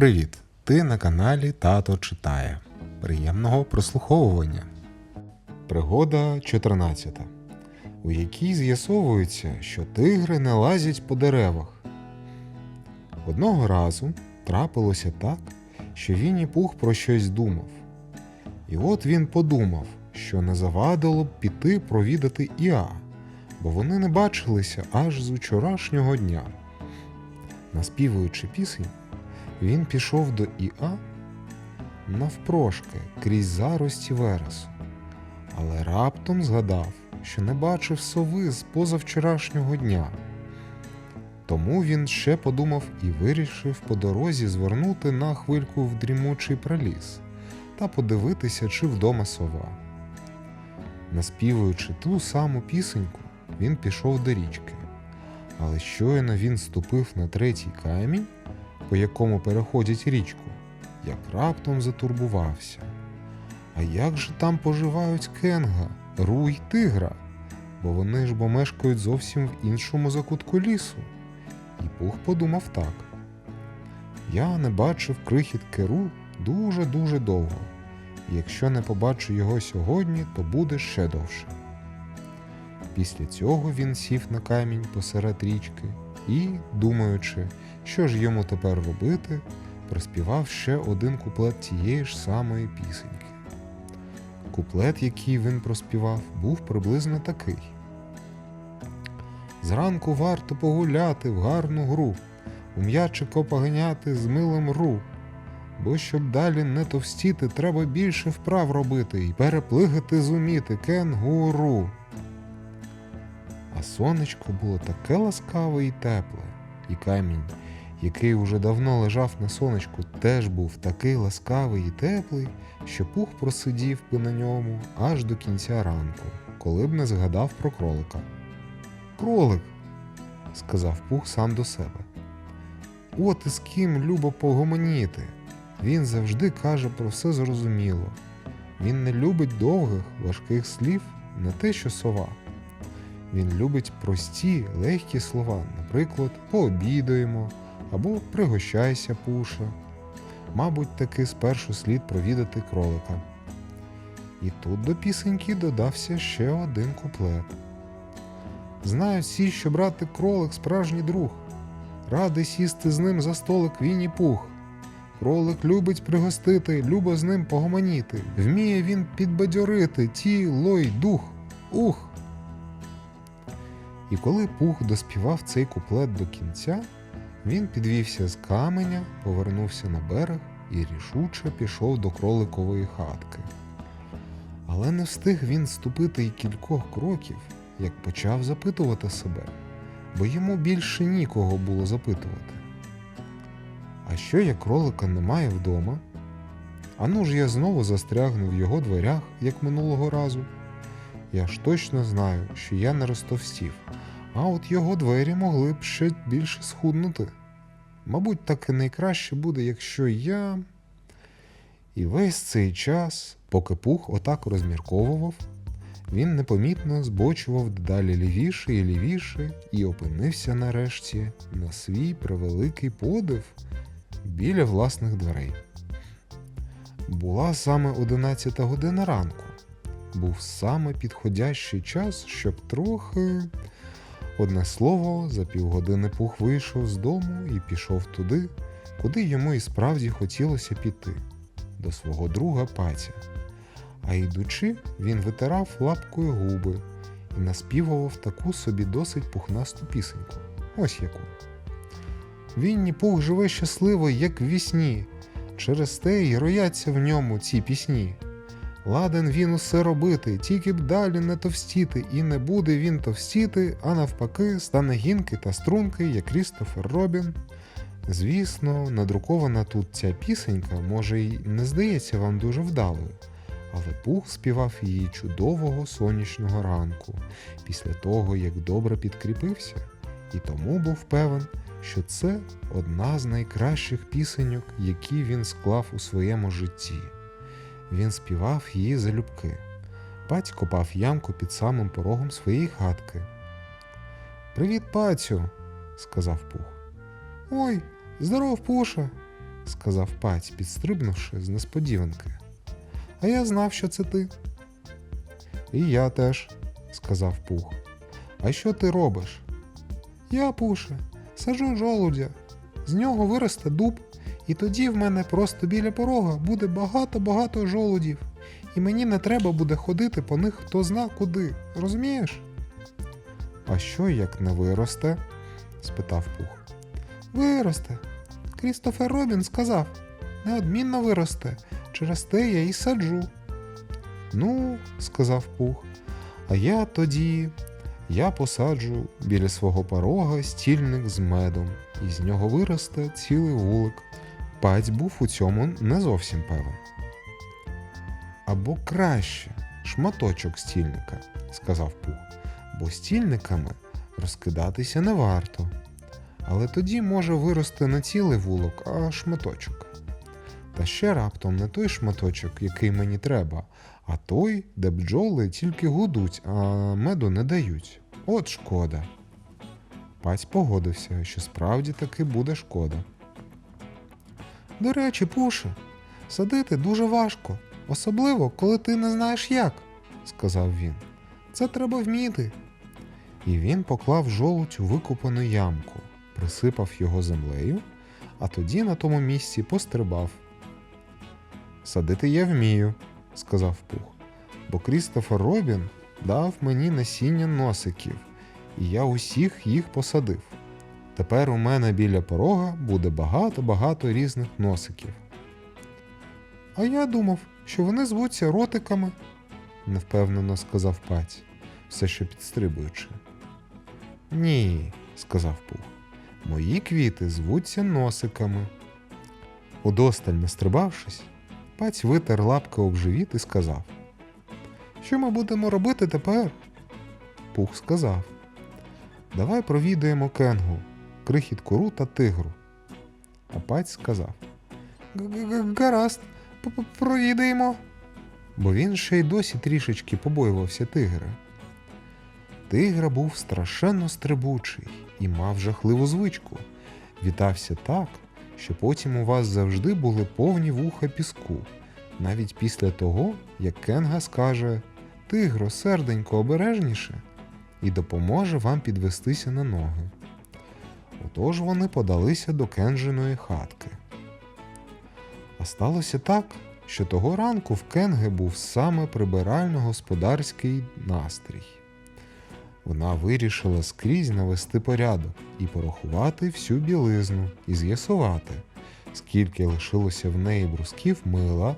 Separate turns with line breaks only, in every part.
Привіт! Ти на каналі Тато читає. Приємного прослуховування. Пригода 14, у якій з'ясовується, що тигри не лазять по деревах. Одного разу трапилося так, що Вінні Пух про щось думав. І от він подумав, що не завадило б піти провідати Іа, бо вони не бачилися аж з учорашнього дня. Наспівуючи пісень, він пішов до Іа навпрошки крізь зарості вересу, але раптом згадав, що не бачив сови з позавчорашнього дня. Тому він ще подумав і вирішив по дорозі звернути на хвильку в дрімучий проліс та подивитися, чи вдома сова. Наспівуючи ту саму пісеньку, він пішов до річки. Але щойно він ступив на третій камінь, по якому переходять річку, як раптом затурбувався. А як же там поживають кенга, ру й тигра? Бо вони ж бо мешкають зовсім в іншому закутку лісу. І Пух подумав так. Я не бачив крихіт керу дуже-дуже довго. І якщо не побачу його сьогодні, то буде ще довше. Після цього він сів на камінь посеред річки і, думаючи, що ж йому тепер робити, проспівав ще один куплет тієї ж самої пісеньки. Куплет, який він проспівав, був приблизно такий: Зранку варто погуляти в гарну гру, у м'ячика поганяти з милим ру. Бо щоб далі не товстіти, треба більше вправ робити і переплигати зуміти кенгуру. А сонечко було таке ласкаве і тепле, і камінь, який уже давно лежав на сонечку, теж був такий ласкавий і теплий, що пух просидів би на ньому аж до кінця ранку, коли б не згадав про кролика. Кролик, сказав пух сам до себе. От із ким любо погомоніти. Він завжди каже про все зрозуміло. Він не любить довгих, важких слів, не те, що сова. Він любить прості, легкі слова, наприклад, пообідаємо або пригощайся, пуша. Мабуть, таки спершу слід провідати кролика. І тут до пісеньки додався ще один куплет. Знають всі, що брати кролик справжній друг. Радий сісти з ним за столик Вінні Пух. Кролик любить пригостити, любо з ним погомоніти. Вміє він підбадьорити тіло й дух. Ух! І коли Пух доспівав цей куплет до кінця, він підвівся з каменя, повернувся на берег і рішуче пішов до кроликової хатки. Але не встиг він ступити й кількох кроків, як почав запитувати себе, бо йому більше нікого було запитувати. А що як кролика немає вдома? Ану ж я знову застрягну в його дверях, як минулого разу. Я ж точно знаю, що я не розтовстів, а от його двері могли б ще більше схуднути. Мабуть, так і найкраще буде, якщо я. І весь цей час, поки пух отак розмірковував, він непомітно збочував дедалі лівіше і лівіше і опинився нарешті на свій превеликий подив біля власних дверей. Була саме одинадцята година ранку. Був саме підходящий час, щоб трохи. Одне слово, за півгодини пух вийшов з дому і пішов туди, куди йому і справді хотілося піти, до свого друга паця. А йдучи, він витирав лапкою губи і наспівував таку собі досить пухнасту пісеньку. Ось яку. Вінні пух живе щасливо, як в вісні, через те й рояться в ньому ці пісні. Ладен він усе робити, тільки б далі не товстіти, і не буде він товстіти, а навпаки, стане гінки та струнки, як Крістофер Робін. Звісно, надрукована тут ця пісенька, може, й не здається вам дуже вдалою, але Пух співав її чудового сонячного ранку, після того, як добре підкріпився, і тому був певен, що це одна з найкращих пісеньок, які він склав у своєму житті. Він співав її залюбки. Паць копав ямку під самим порогом своєї хатки. Привіт, пацю, сказав Пух. Ой, здоров, Пуша, сказав паць, підстрибнувши з несподіванки. А я знав, що це ти. І я теж, сказав Пух. А що ти робиш? Я, Пуше, саджу жолудя. З нього виросте дуб, і тоді в мене просто біля порога буде багато-багато жолудів, і мені не треба буде ходити по них хто зна куди, розумієш? А що як не виросте? спитав Пух. Виросте. Крістофер Робін сказав, неодмінно виросте, через те я і саджу. Ну, сказав Пух, а я тоді. Я посаджу біля свого порога стільник з медом, і з нього виросте цілий вулик. Паць був у цьому не зовсім певен. Або краще шматочок стільника, сказав Пух, бо стільниками розкидатися не варто. Але тоді може вирости не цілий вулок, а шматочок. Та ще раптом не той шматочок, який мені треба, а той, де бджоли тільки гудуть, а меду не дають. От шкода. Паць погодився, що справді таки буде шкода. До речі, Пуше, садити дуже важко, особливо, коли ти не знаєш як, сказав він. Це треба вміти. І він поклав жолудь у викопану ямку, присипав його землею, а тоді на тому місці пострибав. Садити я вмію, сказав Пух, бо Крістофер Робін дав мені насіння носиків, і я усіх їх посадив. Тепер у мене біля порога буде багато-багато різних носиків. А я думав, що вони звуться ротиками, невпевнено сказав паць, все ще підстрибуючи. Ні, сказав Пух, мої квіти звуться носиками. Удосталь настрибавшись, паць витер лапки об живіт і сказав: Що ми будемо робити тепер? Пух сказав: Давай провідаємо Кенгу, крихіт куру та тигру. А паць сказав: Гаразд, п- провідаємо. Бо він ще й досі трішечки побоювався тигра. Тигра був страшенно стрибучий і мав жахливу звичку. Вітався так, що потім у вас завжди були повні вуха піску, навіть після того, як Кенга скаже Тигро, серденько, обережніше, і допоможе вам підвестися на ноги. Отож вони подалися до Кенжиної хатки. А сталося так, що того ранку в Кенги був саме прибирально-господарський настрій. Вона вирішила скрізь навести порядок і порахувати всю білизну і з'ясувати, скільки лишилося в неї брусків мила,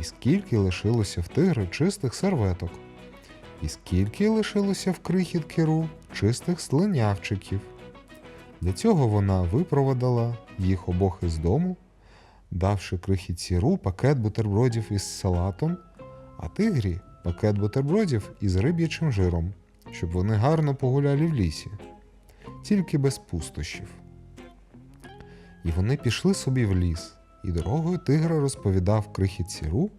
і скільки лишилося в тигри чистих серветок, і скільки лишилося в крихіт керу чистих слинявчиків. Для цього вона випроводила їх обох із дому, давши крихітці ру пакет бутербродів із салатом, а тигрі пакет бутербродів із риб'ячим жиром, щоб вони гарно погуляли в лісі, тільки без пустощів. І вони пішли собі в ліс, і дорогою тигра розповідав крихітці ру,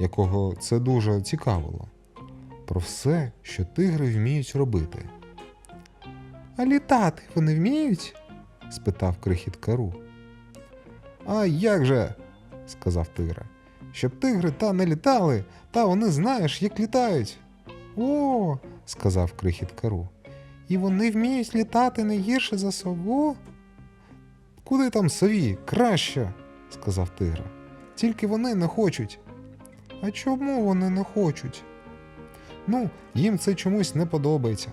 якого це дуже цікавило, про все, що тигри вміють робити. А літати вони вміють? спитав крихіт Кару. А як же? сказав тигра. Щоб тигри та не літали, та вони знаєш, як літають. О, сказав крихіт Кару. І вони вміють літати не гірше за сову? Куди там сові? Краще, сказав тигра. Тільки вони не хочуть. А чому вони не хочуть? Ну, їм це чомусь не подобається.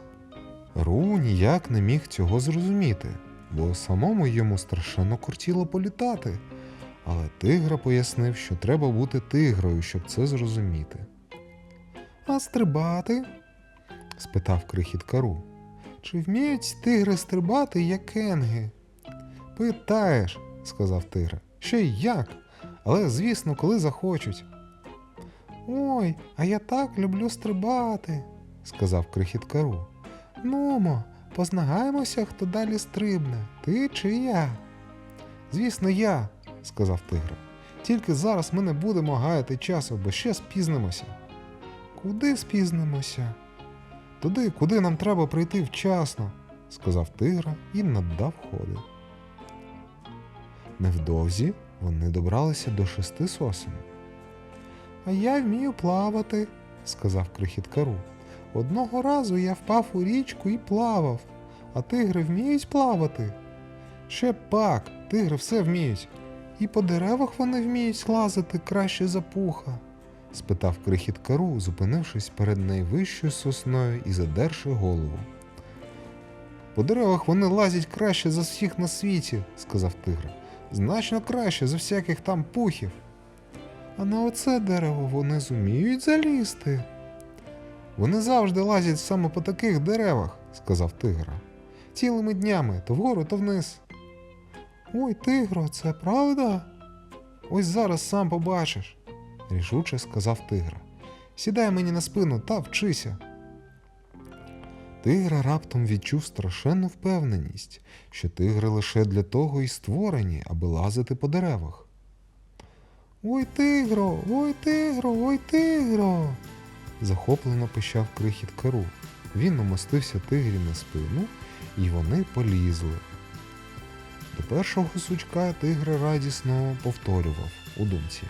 Ру ніяк не міг цього зрозуміти, бо самому йому страшенно кортіло політати. Але тигра пояснив, що треба бути тигрою, щоб це зрозуміти. А стрибати? спитав крихіт Кару. Чи вміють тигри стрибати, як кенги? Питаєш, сказав тигр. Ще й як? Але, звісно, коли захочуть. Ой, а я так люблю стрибати, сказав крихіт Кару. Нумо, познагаємося, хто далі стрибне, ти чи я? Звісно, я, сказав тигр. Тільки зараз ми не будемо гаяти часу, бо ще спізнимося. Куди спізнимося? Туди, куди нам треба прийти вчасно, сказав тигра і наддав ходи. Невдовзі вони добралися до шести сосен. А я вмію плавати, сказав крихіт Кару. Одного разу я впав у річку і плавав, а тигри вміють плавати. Ще пак, тигри все вміють. І по деревах вони вміють лазити краще за пуха? спитав крихіт Кару, зупинившись перед найвищою сосною і задерши голову. По деревах вони лазять краще за всіх на світі, сказав тигр. Значно краще за всяких там пухів. А на оце дерево вони зуміють залізти. Вони завжди лазять саме по таких деревах, сказав тигра. Цілими днями то вгору, то вниз. Ой, тигро, це правда? Ось зараз сам побачиш, рішуче сказав тигра. Сідай мені на спину та вчися. Тигра раптом відчув страшенну впевненість, що тигри лише для того і створені, аби лазити по деревах. Ой, тигро, ой, тигро, ой, тигро. Захоплено пищав крихіт кару. Він умостився тигрі на спину, і вони полізли. До першого сучка тигр радісно повторював у думці.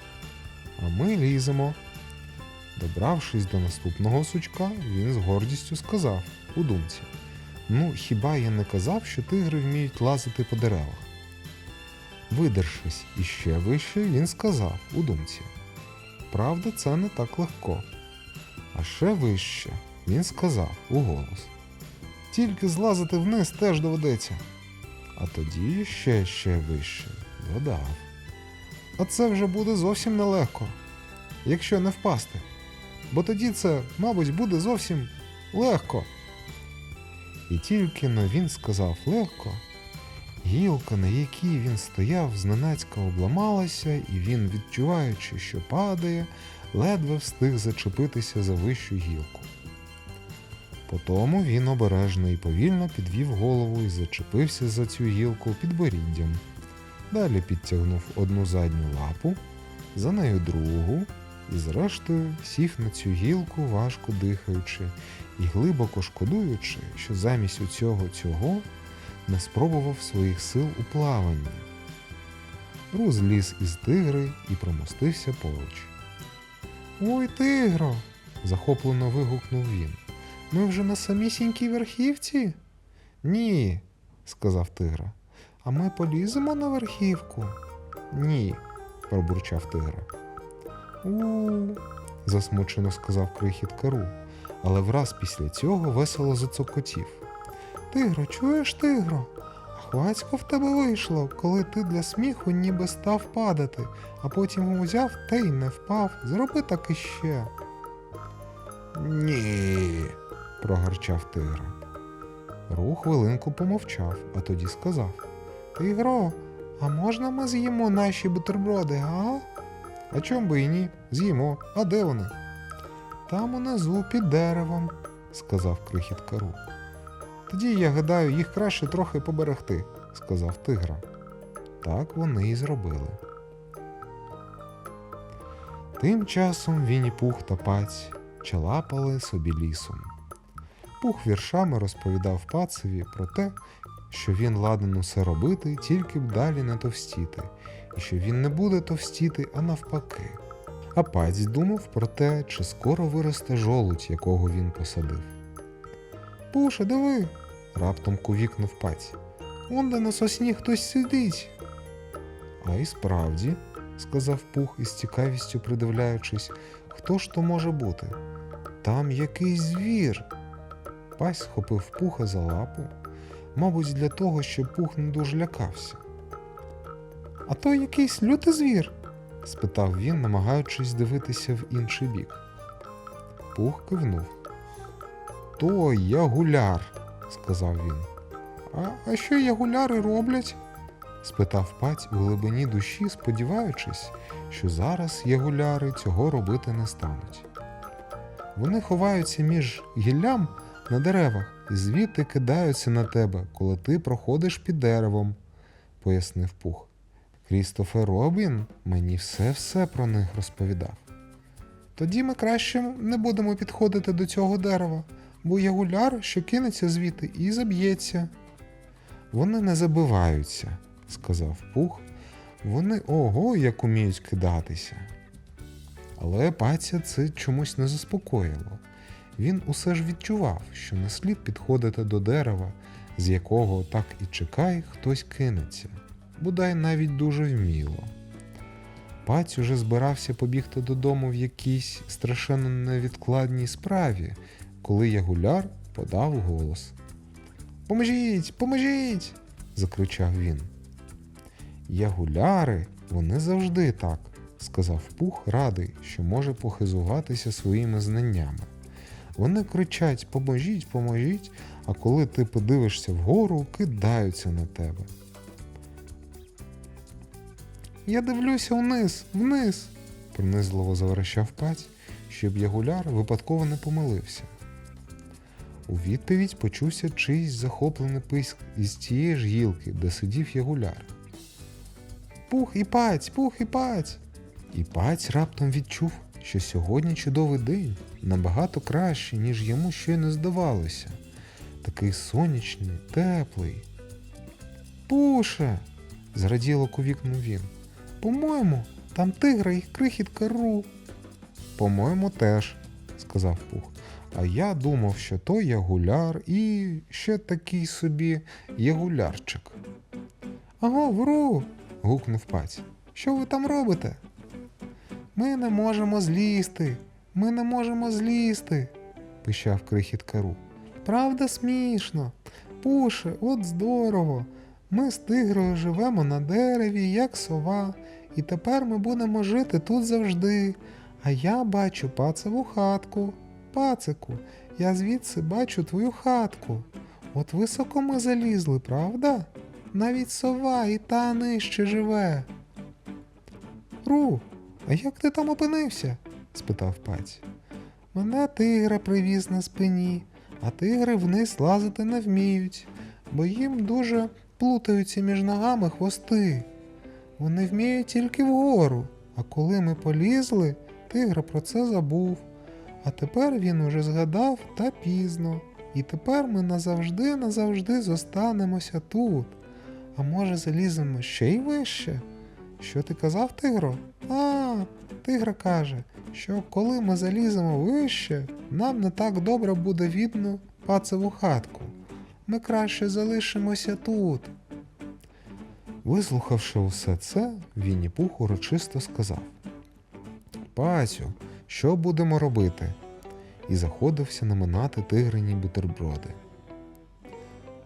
А ми ліземо. Добравшись до наступного сучка, він з гордістю сказав у думці: Ну, хіба я не казав, що тигри вміють лазити по деревах? Видершись іще вище, він сказав у думці: Правда, це не так легко. А ще вище він сказав уголос: Тільки злазити вниз теж доведеться. А тоді ще ще вище додав. А це вже буде зовсім нелегко, якщо не впасти. Бо тоді це, мабуть, буде зовсім легко. І тільки но він сказав легко, гілка, на якій він стояв, зненацька обламалася, і він, відчуваючи, що падає, ледве встиг зачепитися за вищу гілку. Потому він обережно і повільно підвів голову і зачепився за цю гілку підборіддям. Далі підтягнув одну задню лапу, за нею другу, і зрештою сів на цю гілку, важко дихаючи і глибоко шкодуючи, що замість усього цього не спробував своїх сил у плаванні. Ру зліз із тигри і промостився поруч. Ой, тигро. захоплено вигукнув він. Ми вже на самісінькій верхівці? Ні, сказав тигра. А ми поліземо на верхівку? Ні, пробурчав тигра. У, засмучено сказав крихіт кару, але враз після цього весело зацокотів. Тигро, чуєш, тигро? Хвацько в тебе вийшло, коли ти для сміху ніби став падати, а потім узяв та й не впав. Зроби так іще. Ні, прогарчав тигра. Ру хвилинку помовчав, а тоді сказав: Тигро, а можна ми з'їмо наші бутерброди, а? А чом би і ні? З'їмо. А де вони? Там унизу під деревом, сказав крихіт кару. Тоді, я гадаю, їх краще трохи поберегти, сказав тигра. Так вони і зробили. Тим часом Вінні Пух та паць чалапали собі лісом. Пух віршами розповідав пацеві про те, що він ладен усе робити, тільки б далі не товстіти, і що він не буде товстіти, а навпаки. А паць думав про те, чи скоро виросте жолудь, якого він посадив. Пуше, диви, раптом кувікнув паць. Он де на сосні хтось сидить. А і справді, сказав Пух із цікавістю придивляючись, хто ж то може бути? Там якийсь звір. Пась схопив пуха за лапу, мабуть, для того, щоб пух не дуже лякався. А то якийсь лютий звір? спитав він, намагаючись дивитися в інший бік. Пух кивнув. То ягуляр, сказав він. А, а що ягуляри роблять? спитав паць у глибині душі, сподіваючись, що зараз ягуляри цього робити не стануть. Вони ховаються між гіллям на деревах і звідти кидаються на тебе, коли ти проходиш під деревом, пояснив Пух. Крістофер Робін мені все-все про них розповідав. Тоді ми краще не будемо підходити до цього дерева, бо ягуляр, що кинеться звідти і заб'ється. Вони не забиваються, сказав Пух, Вони ого, як уміють кидатися. Але паця це чомусь не заспокоїло. Він усе ж відчував, що не слід підходити до дерева, з якого так і чекай, хтось кинеться, бодай навіть дуже вміло. Паць уже збирався побігти додому в якійсь страшенно невідкладній справі, коли Ягуляр подав голос. Поможіть, поможіть! закричав він. Ягуляри, вони завжди так, сказав Пух, радий, що може похизуватися своїми знаннями. Вони кричать Поможіть, поможіть, а коли ти подивишся вгору, кидаються на тебе. Я дивлюся вниз, вниз, пронизливо заверещав паць, щоб Ягуляр випадково не помилився. У відповідь почувся чийсь захоплений писк із тієї ж гілки, де сидів Ягуляр. Пух і паць, пух і паць. І паць раптом відчув, що сьогодні чудовий день, набагато кращий, ніж йому щойно здавалося. Такий сонячний, теплий. Пуше. зраділо ковікнув він. По-моєму, там тигра і крихітка ру. По-моєму, теж, сказав Пух. А я думав, що то ягуляр і ще такий собі ягулярчик. Аго, вру. гукнув паць. Що ви там робите? Ми не можемо злізти. Ми не можемо злізти, пищав крихітка Ру. Правда смішно. Пуше, от здорово. Ми з тигрою живемо на дереві, як сова, і тепер ми будемо жити тут завжди. А я бачу пацеву хатку. Пацику, я звідси бачу твою хатку. От високо ми залізли, правда? Навіть сова і та нижче живе. Ру, а як ти там опинився? спитав паць. Мене тигра привіз на спині, а тигри вниз лазити не вміють, бо їм дуже плутаються між ногами хвости. Вони вміють тільки вгору, а коли ми полізли, тигр про це забув. А тепер він уже згадав та пізно. І тепер ми назавжди назавжди зостанемося тут. А може заліземо ще й вище? Що ти казав, тигро? А, тигра каже, що коли ми заліземо вище, нам не так добре буде видно пацеву хатку. Ми краще залишимося тут. Вислухавши усе це, Вінні Пух урочисто сказав Пацю, що будемо робити? І заходився наминати тигрині бутерброди.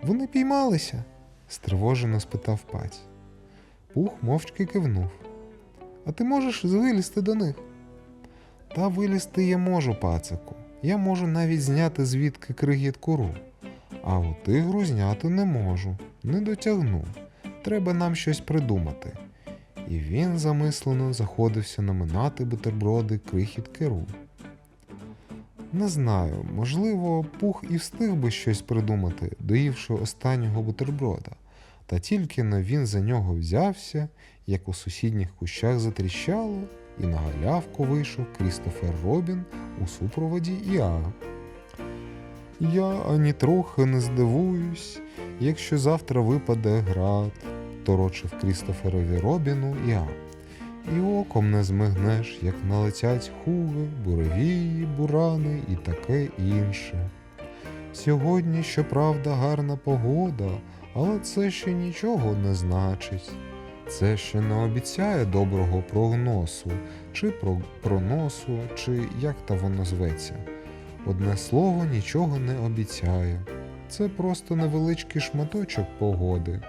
Вони піймалися? стривожено спитав паць. Пух мовчки кивнув. А ти можеш вилізти до них? Та вилізти я можу, пацику. Я можу навіть зняти звідки кригіт куру. А у тигру зняти не можу, не дотягну. Треба нам щось придумати. І він замислено заходився наминати бутерброди крихіт керу. Не знаю, можливо, пух і встиг би щось придумати, доївши останнього бутерброда, та тільки но він за нього взявся, як у сусідніх кущах затріщало, і на галявку вийшов Крістофер Робін у супроводі Іа. Я ані трохи не здивуюсь, якщо завтра випаде град, торочив Крістоферові Робіну Іа. І оком не змигнеш, як налетять хуги, буревії, бурани і таке інше. Сьогодні, щоправда, гарна погода, але це ще нічого не значить. Це ще не обіцяє доброго прогносу, чи про проносу, чи як та воно зветься. Одне слово нічого не обіцяє. Це просто невеличкий шматочок погоди.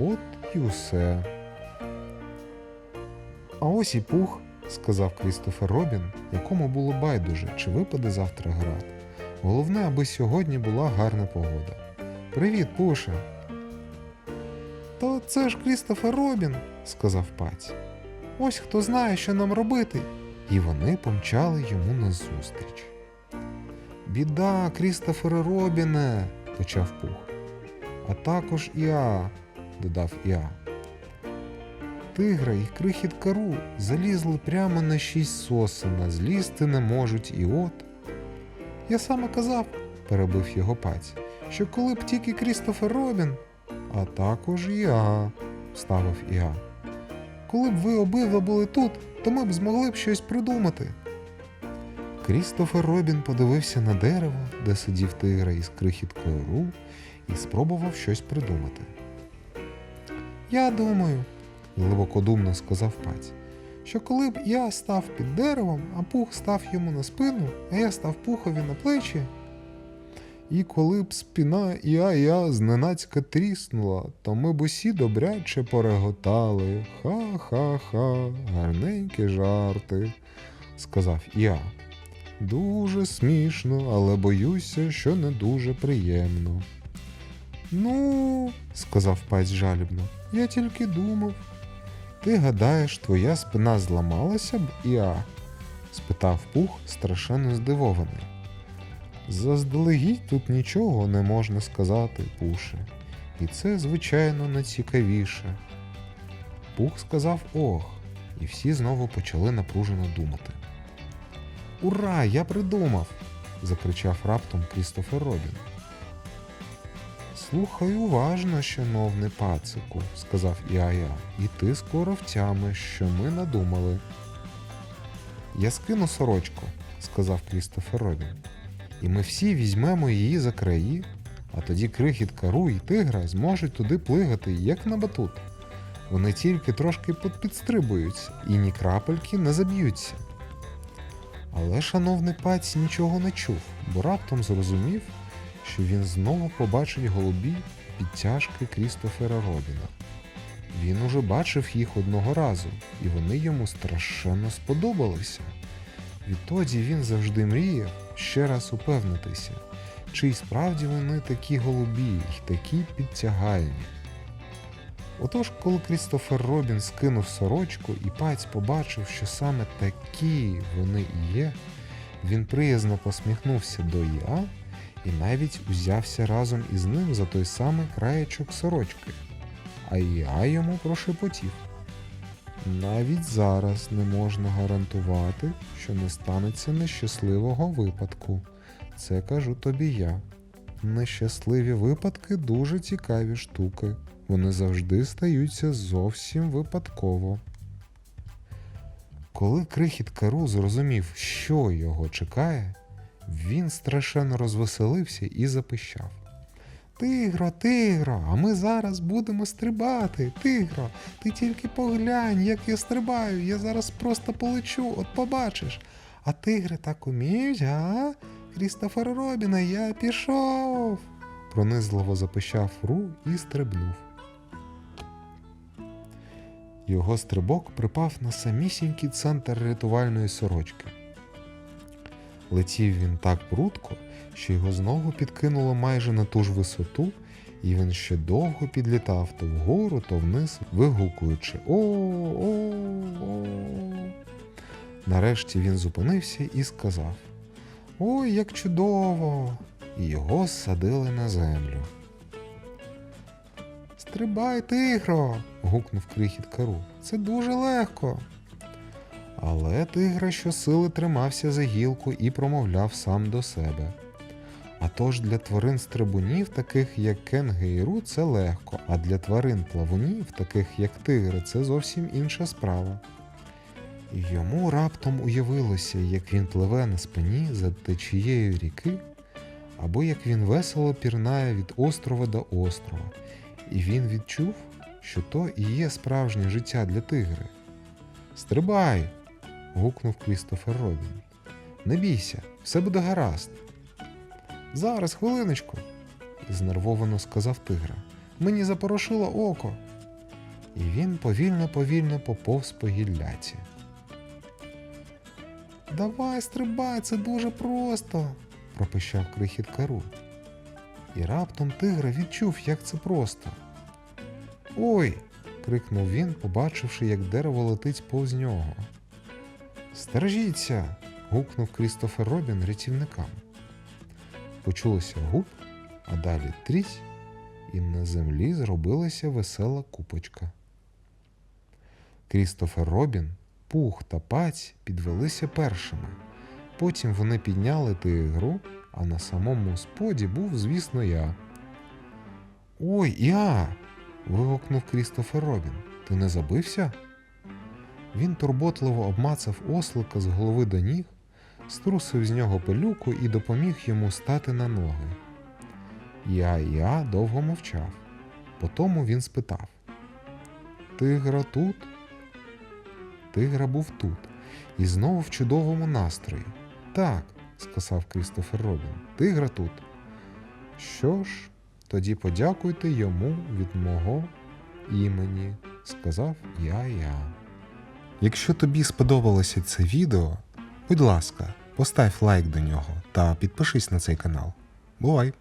От і усе. А ось і пух, сказав Крістофер Робін, якому було байдуже, чи випаде завтра град. Головне, аби сьогодні була гарна погода. Привіт, Пуше. То це ж Крістофер Робін, сказав паць. Ось хто знає, що нам робити. І вони помчали йому назустріч. Біда, Крістофере Робіне, почав пух. А також Іа, додав Іа. Тигра і крихіт кару залізли прямо на шість сосен, а злізти не можуть і от. Я саме казав, перебив його паць, що коли б тільки Крістофер Робін, а також я, вставив Іа. коли б ви обидва були тут, то ми б змогли б щось придумати. Крістофер Робін подивився на дерево, де сидів тигра із крихіткою Ру, і спробував щось придумати. Я думаю, глибокодумно сказав паць, що коли б я став під деревом, а пух став йому на спину, а я став пухові на плечі. І коли б спіна Іа Іа зненацька тріснула, то ми б усі добряче пореготали. Ха-ха-ха, гарненькі жарти, сказав Іа. Дуже смішно, але боюся, що не дуже приємно. Ну, сказав паць жалібно, я тільки думав. Ти гадаєш, твоя спина зламалася б, Іа? спитав пух, страшенно здивований. Заздалегідь тут нічого не можна сказати, Пуше, і це, звичайно, найцікавіше. Пух сказав ох, і всі знову почали напружено думати. Ура, я придумав! закричав раптом Крістофер Робін. Слухай уважно, шановний пацику, сказав Іая, і ти скоро втямиш, що ми надумали. Я скину сорочку, сказав Крістофер Робін, і ми всі візьмемо її за краї, а тоді крихітка Ру і тигра зможуть туди плигати, як на батут. Вони тільки трошки підстрибуються і ні крапельки не заб'ються. Але шановний паць нічого не чув, бо раптом зрозумів, що він знову побачить голубі підтяжки Крістофера Робіна. Він уже бачив їх одного разу, і вони йому страшенно сподобалися. Відтоді він завжди мріяв ще раз упевнитися, чи й справді вони такі голубі й такі підтягальні. Отож, коли Крістофер Робін скинув сорочку і паць побачив, що саме такі вони і є, він приязно посміхнувся до Іа і навіть узявся разом із ним за той самий краєчок сорочки, а Іа йому прошепотів. Навіть зараз не можна гарантувати, що не станеться нещасливого випадку. Це кажу тобі я. Нещасливі випадки дуже цікаві штуки. Вони завжди стаються зовсім випадково. Коли крихіт Кару зрозумів, що його чекає, він страшенно розвеселився і запищав. Тигро, тигро, а ми зараз будемо стрибати. Тигро, ти тільки поглянь, як я стрибаю, я зараз просто полечу, от побачиш. А тигри так уміють, а? Крістофер Робіне, я пішов. пронизливо запищав Ру і стрибнув. Його стрибок припав на самісінький центр рятувальної сорочки. Летів він так прудко, що його знову підкинуло майже на ту ж висоту, і він ще довго підлітав то вгору, то вниз, вигукуючи О-о-о. Нарешті він зупинився і сказав Ой, як чудово! І його садили на землю. Стрибай, тигро. гукнув крихіт кару. Це дуже легко. Але тигра щосили тримався за гілку і промовляв сам до себе. А тож для тварин стрибунів, таких як Кенге і Ру, це легко, а для тварин плавунів, таких як тигри, це зовсім інша справа. Йому раптом уявилося, як він пливе на спині за течією ріки, або як він весело пірнає від острова до острова, і він відчув, що то і є справжнє життя для тигри. Стрибай! Гукнув Крістофер Робін. Не бійся, все буде гаразд. Зараз, хвилиночку, знервовано сказав тигра. Мені запорошило око. І він повільно-повільно поповз по гілляці. Давай, стрибай, це дуже просто, пропищав крихіт кару. І раптом тигра відчув, як це просто. Ой. крикнув він, побачивши, як дерево летить повз нього. Стережіться. гукнув Крістофер Робін рятівникам. Почулося гуп, а далі трісь, і на землі зробилася весела купочка. Крістофер Робін, Пух та Паць підвелися першими. Потім вони підняли тигру, а на самому споді був, звісно, я. Ой, я. вигукнув Крістофер Робін. Ти не забився? Він турботливо обмацав ослика з голови до ніг, струсив з нього пилюку і допоміг йому стати на ноги. Я я довго мовчав. Потому він спитав: Тигра тут? Тигра був тут, і знову в чудовому настрої. Так, сказав Крістофер Робін, тигра тут. Що ж, тоді подякуйте йому від мого імені, сказав я-я. Якщо тобі сподобалося це відео, будь ласка, постав лайк до нього та підпишись на цей канал. Бувай!